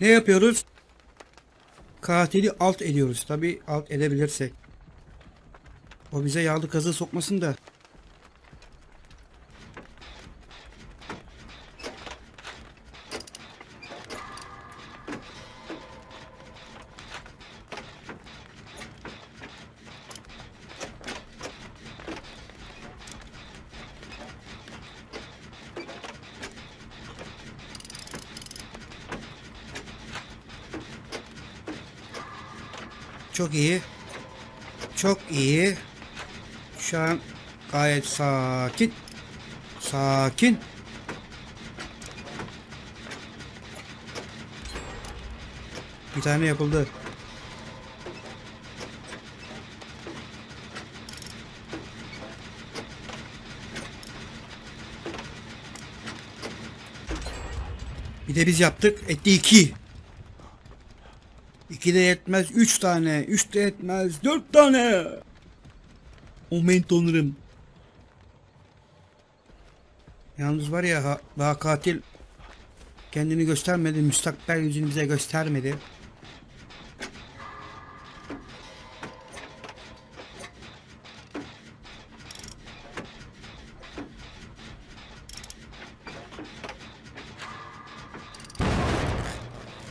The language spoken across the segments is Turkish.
Ne yapıyoruz? Katili alt ediyoruz. Tabi alt edebilirsek. O bize yağlı kazığı sokmasın da. Çok iyi. Çok iyi. Şu an gayet sakin. Sakin. Bir tane yapıldı. Bir de biz yaptık. Etti iki. İki de yetmez. Üç tane. Üç de yetmez. Dört tane. Aman tanrım. Yalnız var ya ha- daha katil kendini göstermedi. Müstakbel yüzünü bize göstermedi.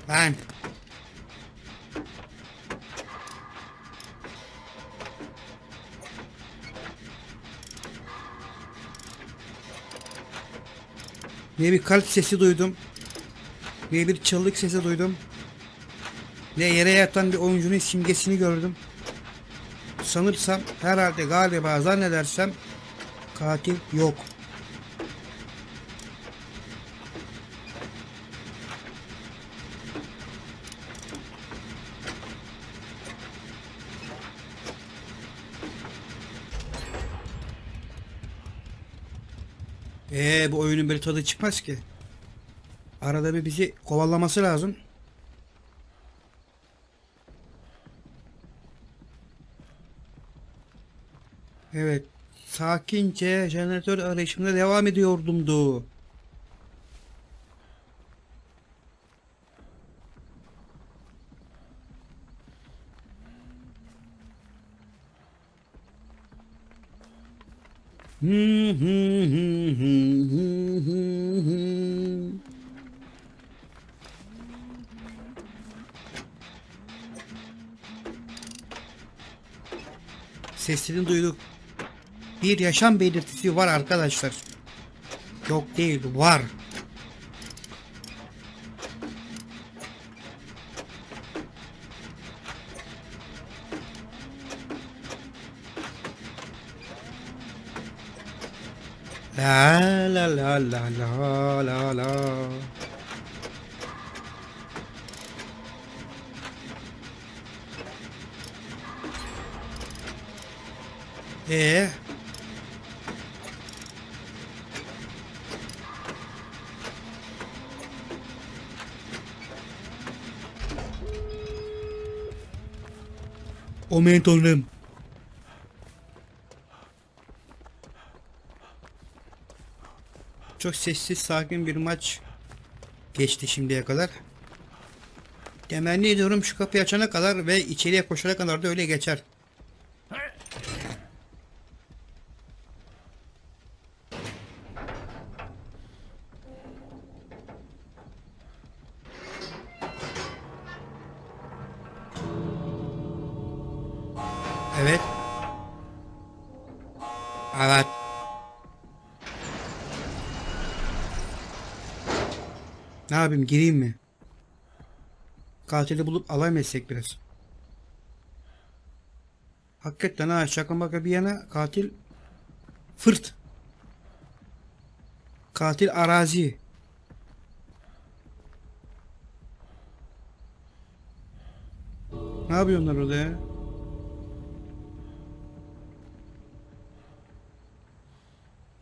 Lan. Ne bir kalp sesi duydum. Ne bir çığlık sesi duydum. Ne yere yatan bir oyuncunun simgesini gördüm. Sanırsam herhalde galiba zannedersem katil yok. Ee bu oyunun bir tadı çıkmaz ki. Arada bir bizi kovalaması lazım. Evet. Sakince jeneratör arayışımda devam ediyordumdu. Sesini duyduk. Bir yaşam belirtisi var arkadaşlar. Yok değil var. La la la la la la la. Ee? Aman tanrım. Çok sessiz sakin bir maç geçti şimdiye kadar. Temenni ediyorum şu kapıyı açana kadar ve içeriye koşana kadar da öyle geçer. Evet. Evet. Ne yapayım gireyim mi? Katili bulup alay mı etsek biraz? Hakikaten ha şaka maka bir yana katil fırt. Katil arazi. Ne yapıyorlar orada ya?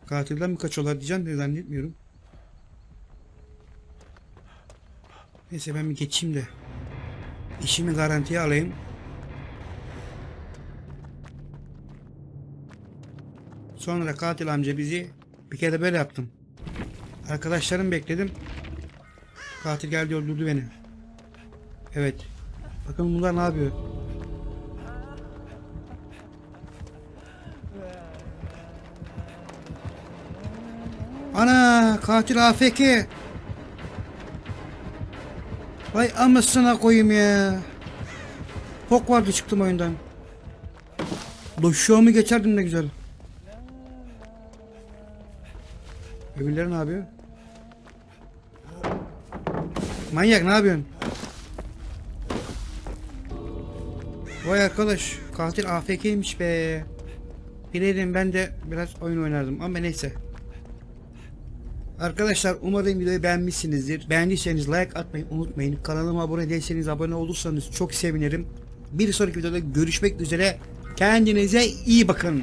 Katilden mi kaçıyorlar diyeceğim de zannetmiyorum. Neyse ben bir geçeyim de işimi garantiye alayım. Sonra katil amca bizi bir kere böyle yaptım. Arkadaşlarım bekledim. Katil geldi öldürdü beni. Evet. Bakın bunlar ne yapıyor? Ana katil AFK. Vay amasına koyayım ya. Pok vardı çıktım oyundan. Doşuğumu geçerdim ne güzel. Öbürleri ne yapıyor? Manyak ne yapıyorsun? Vay arkadaş katil AFK'ymiş be. Bileydim ben de biraz oyun oynardım ama neyse. Arkadaşlar umarım videoyu beğenmişsinizdir. Beğendiyseniz like atmayı unutmayın. Kanalıma abone değilseniz abone olursanız çok sevinirim. Bir sonraki videoda görüşmek üzere. Kendinize iyi bakın.